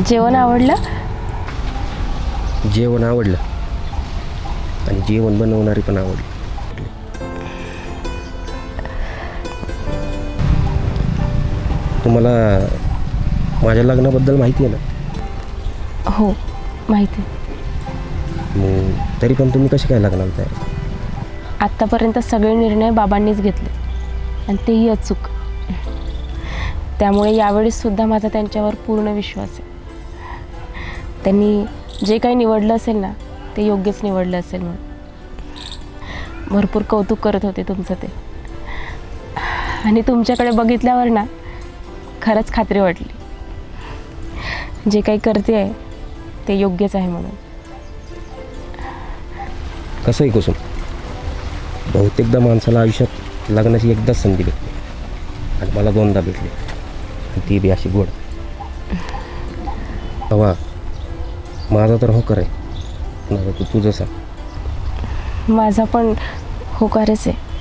जेवण आवडलं? जेवण आवडलं. आणि जेवण बनवणारी पण आवडली. तुम्हाला माझ्या लग्नाबद्दल माहिती आहे ना? हो माहिती मग तरी पण तुम्ही कसे काय लग्नाला तयार आत्तापर्यंत सगळे निर्णय बाबांनीच घेतले. आणि तेही अचूक. त्यामुळे यावेळेस सुद्धा माझा त्यांच्यावर पूर्ण विश्वास आहे. त्यांनी जे काही निवडलं असेल ना ते योग्यच निवडलं असेल म्हणून. भरपूर कौतुक करत होते तुमचं ते. आणि तुमच्याकडे बघितल्यावर ना खरंच खात्री वाटली. जे काही करते आहे ते योग्यच आहे म्हणून. कसंही आहे कुसुम बहुतेकदा माणसाला आयुष्यात लग्नाची एकदाच संधी भेटली. आणि मला दोनदा भेटली. ती बी अशी गोड. हवा माझा तर होकार आहे. पण आता तू तुझं सांग. माझा पण होकारच आहे.